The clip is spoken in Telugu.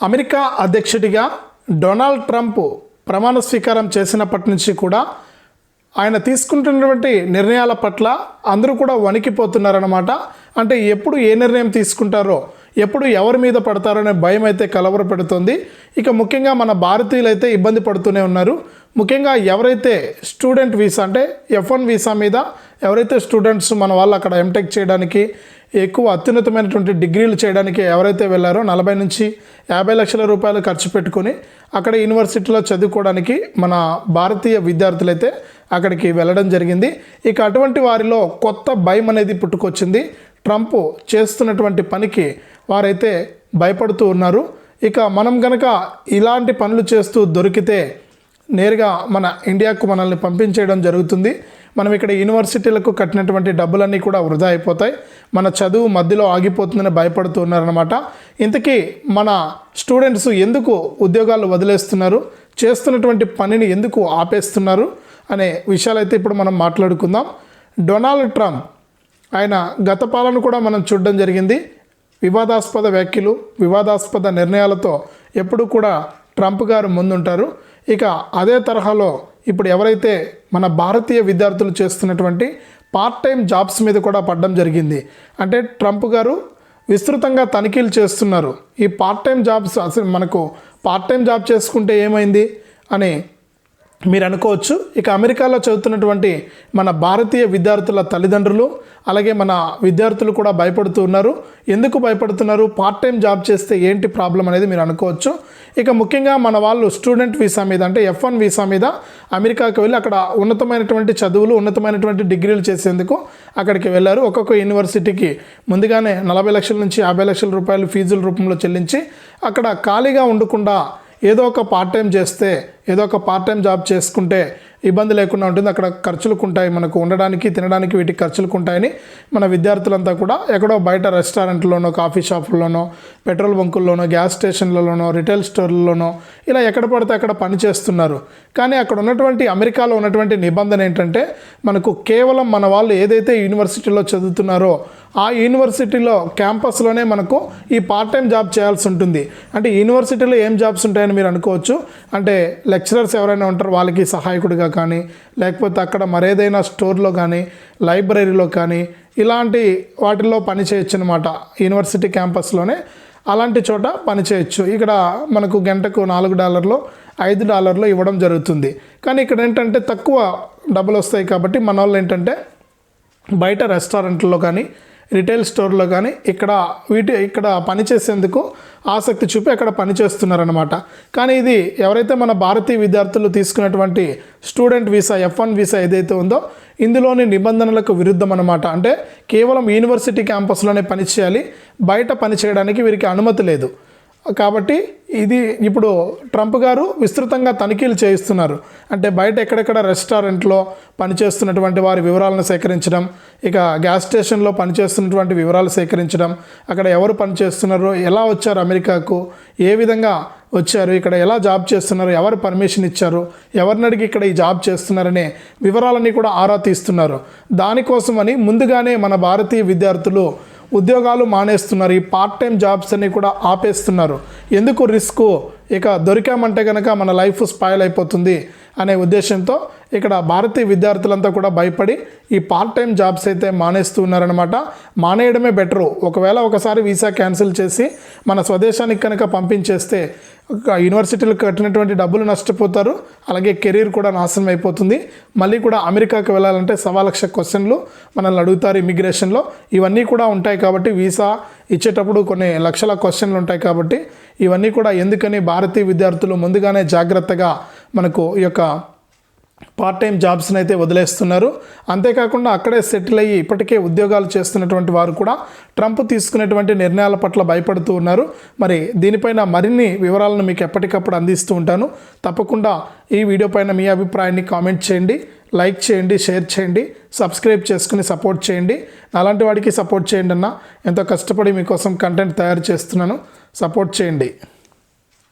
అమెరికా అధ్యక్షుడిగా డొనాల్డ్ ట్రంప్ ప్రమాణ స్వీకారం చేసినప్పటి నుంచి కూడా ఆయన తీసుకుంటున్నటువంటి నిర్ణయాల పట్ల అందరూ కూడా వణికిపోతున్నారన్నమాట. అంటే ఎప్పుడు ఏ నిర్ణయం తీసుకుంటారో ఎప్పుడు ఎవరి మీద పడతారో అనే భయం అయితే కలవరపెడుతుంది. ఇక ముఖ్యంగా మన భారతీయులు అయితే ఇబ్బంది పడుతూనే ఉన్నారు. ముఖ్యంగా ఎవరైతే స్టూడెంట్ వీసా అంటే ఎఫ్ వన్ వీసా మీద ఎవరైతే స్టూడెంట్స్ మన వాళ్ళు అక్కడ ఎంటెక్ చేయడానికి ఎక్కువ అత్యున్నతమైనటువంటి డిగ్రీలు చేయడానికి ఎవరైతే వెళ్ళారో నలభై నుంచి యాభై లక్షల రూపాయలు ఖర్చు పెట్టుకొని అక్కడ యూనివర్సిటీలో చదువుకోవడానికి మన భారతీయ విద్యార్థులైతే అక్కడికి వెళ్ళడం జరిగింది. ఇక అటువంటి వారిలో కొత్త భయం అనేది పుట్టుకొచ్చింది. ట్రంప్ చేస్తున్నటువంటి పనికి వారైతే భయపడుతూ ఉన్నారు. ఇక మనం గనక ఇలాంటి పనులు చేస్తూ దొరికితే నేరుగా మన ఇండియాకు మనల్ని పంపించేయడం జరుగుతుంది. మనం ఇక్కడ యూనివర్సిటీలకు కట్టినటువంటి డబ్బులన్నీ కూడా వృధా అయిపోతాయి. మన చదువు మధ్యలో ఆగిపోతుందని భయపడుతూ ఉన్నారనమాట ఇంతకీ మన స్టూడెంట్స్ ఎందుకు ఉద్యోగాలు వదిలేస్తున్నారు? చేస్తున్నటువంటి పనిని ఎందుకు ఆపేస్తున్నారు? అనే విషయాలైతే ఇప్పుడు మనం మాట్లాడుకుందాం. డొనాల్డ్ ట్రంప్ ఆయన గత పాలన కూడా మనం చూడడం జరిగింది. వివాదాస్పద వ్యాఖ్యలు వివాదాస్పద నిర్ణయాలతో ఎప్పుడు కూడా ట్రంప్ గారు ముందుంటారు. ఇక అదే తరహాలో ఇప్పుడు ఎవరైతే మన భారతీయ విద్యార్థులు చేస్తున్నటువంటి పార్ట్ టైం జాబ్స్ మీద కూడా పడడం జరిగింది. అంటే ట్రంప్ గారు విస్తృతంగా తనిఖీలు చేస్తున్నారు. ఈ పార్ట్ టైం జాబ్స్ అసలు మనకు పార్ట్ టైం జాబ్ చేసుకుంటే ఏమైంది? అని మీరు అనుకోవచ్చు ఇక అమెరికాలో చదువుతున్నటువంటి మన భారతీయ విద్యార్థుల తల్లిదండ్రులు అలాగే మన విద్యార్థులు కూడా భయపడుతూ ఉన్నారు. ఎందుకు భయపడుతున్నారు? పార్ట్ టైం జాబ్ చేస్తే ఏంటి ప్రాబ్లం అనేది మీరు అనుకోవచ్చు. ఇక ముఖ్యంగా మన వాళ్ళు స్టూడెంట్ వీసా మీద అంటే ఎఫ్ వన్ వీసా మీద అమెరికాకి వెళ్ళి అక్కడ ఉన్నతమైనటువంటి చదువులు ఉన్నతమైనటువంటి డిగ్రీలు చేసేందుకు అక్కడికి వెళ్ళారు. ఒక్కొక్క యూనివర్సిటీకి ముందుగానే నలభై లక్షల నుంచి యాభై లక్షల రూపాయలు ఫీజుల రూపంలో చెల్లించి అక్కడ ఖాళీగా ఉండకుండా ఏదో ఒక పార్ట్ టైం చేస్తే ఏదో ఒక పార్ట్ టైం జాబ్ చేసుకుంటే ఇబ్బంది లేకుండా ఉంటుంది. అక్కడ ఖర్చులకు ఉంటాయి. మనకు ఉండడానికి తినడానికి వీటికి ఖర్చులకు ఉంటాయని మన విద్యార్థులంతా కూడా ఎక్కడో బయట రెస్టారెంట్లోనో కాఫీ షాపుల్లోనో పెట్రోల్ బంకుల్లోనో గ్యాస్ స్టేషన్లలోనో రిటైల్ స్టోర్లలోనో ఇలా ఎక్కడ పడితే అక్కడ పని చేస్తున్నారు. కానీ అక్కడ ఉన్నటువంటి అమెరికాలో ఉన్నటువంటి నిబంధన ఏంటంటే మనకు కేవలం మన వాళ్ళు ఏదైతే యూనివర్సిటీలో చదువుతున్నారో ఆ యూనివర్సిటీలో క్యాంపస్లోనే మనకు ఈ పార్ట్ టైం జాబ్ చేయాల్సి ఉంటుంది. అంటే యూనివర్సిటీలో ఏం జాబ్స్ ఉంటాయని మీరు అనుకోవచ్చు. అంటే లెక్చరర్స్ ఎవరైనా ఉంటారో వాళ్ళకి సహాయకుడిగా కానీ లేకపోతే అక్కడ మరేదైనా స్టోర్లో కానీ లైబ్రరీలో కానీ ఇలాంటి వాటిల్లో పని చేయొచ్చు అనమాట యూనివర్సిటీ క్యాంపస్లోనే అలాంటి చోట పని చేయొచ్చు. ఇక్కడ మనకు గంటకు నాలుగు డాలర్లు ఐదు డాలర్లు ఇవ్వడం జరుగుతుంది. కానీ ఇక్కడ ఏంటంటే తక్కువ డబ్బులు వస్తాయి కాబట్టి మన వాళ్ళు ఏంటంటే బయట రెస్టారెంట్లో కానీ రిటైల్ స్టోర్లో కానీ ఇక్కడ వీటి ఇక్కడ పనిచేసేందుకు ఆసక్తి చూపి అక్కడ పనిచేస్తున్నారనమాట కానీ ఇది ఎవరైతే మన భారతీయ విద్యార్థులు తీసుకున్నటువంటి student visa F one visa ఏదైతే ఉందో ఇందులోని నిబంధనలకు విరుద్ధం అనమాట అంటే కేవలం యూనివర్సిటీ క్యాంపస్లోనే పనిచేయాలి బయట పని చేయడానికి వీరికి అనుమతి లేదు. కాబట్టి ఇది ఇప్పుడు ట్రంప్ గారు విస్తృతంగా తనిఖీలు చేయిస్తున్నారు. అంటే బయట ఎక్కడెక్కడ రెస్టారెంట్లో పనిచేస్తున్నటువంటి వారి వివరాలను సేకరించడం ఇక గ్యాస్ స్టేషన్లో పనిచేస్తున్నటువంటి వివరాలు సేకరించడం అక్కడ ఎవరు పనిచేస్తున్నారు ఎలా వచ్చారు అమెరికాకు ఏ విధంగా వచ్చారు ఇక్కడ ఎలా జాబ్ చేస్తున్నారు ఎవరు పర్మిషన్ ఇచ్చారు ఎవరిని అడిగి ఇక్కడ ఈ జాబ్ చేస్తున్నారనే వివరాలన్నీ కూడా ఆరా తీస్తున్నారు. దానికోసమని ముందుగానే మన భారతీయ విద్యార్థులు ఉద్యోగాలు మానేస్తున్నారు. ఈ పార్ట్ టైం జాబ్స్ అన్ని కూడా ఆపేస్తున్నారు. ఎందుకు రిస్క్? ఇక దొరికామంటే కనుక మన లైఫ్ స్పాయిల్ అయిపోతుంది అనే ఉద్దేశంతో ఇక్కడ భారతీయ విద్యార్థులంతా కూడా భయపడి ఈ పార్ట్ టైం జాబ్స్ అయితే మానేస్తూ ఉన్నారనమాట మానేయడమే బెటరు. ఒకవేళ ఒకసారి వీసా క్యాన్సిల్ చేసి మన స్వదేశానికి కనుక పంపించేస్తే యూనివర్సిటీలు యూనివర్సిటీలకు కట్టినటువంటి డబ్బులు నష్టపోతారు. అలాగే కెరీర్ కూడా నాశనం అయిపోతుంది. మళ్ళీ కూడా అమెరికాకి వెళ్ళాలంటే సవా లక్ష క్వశ్చన్లు మనల్ని అడుగుతారు ఇమిగ్రేషన్లో. ఇవన్నీ కూడా ఉంటాయి కాబట్టి వీసా ఇచ్చేటప్పుడు కొన్ని లక్షల క్వశ్చన్లు ఉంటాయి కాబట్టి ఇవన్నీ కూడా ఎందుకని భారతీయ విద్యార్థులు ముందుగానే జాగ్రత్తగా మనకు ఈ యొక్క పార్ట్ టైం జాబ్స్ని అయితే వదిలేస్తున్నారు. అంతేకాకుండా అక్కడే సెటిల్ అయ్యి ఇప్పటికే ఉద్యోగాలు చేస్తున్నటువంటి వారు కూడా ట్రంప్ తీసుకునేటువంటి నిర్ణయాల పట్ల భయపడుతూ ఉన్నారు. మరి దీనిపైన మరిన్ని వివరాలను మీకు ఎప్పటికప్పుడు అందిస్తూ ఉంటాను. తప్పకుండా ఈ వీడియో పైన మీ అభిప్రాయాన్ని కామెంట్ చేయండి లైక్ చేయండి షేర్ చేయండి సబ్స్క్రైబ్ చేసుకుని సపోర్ట్ చేయండి. అలాంటి వాడికి సపోర్ట్ చేయండి అన్న ఎంతో కష్టపడి మీకోసం కంటెంట్ తయారు చేస్తున్నాను. సపోర్ట్ చేయండి.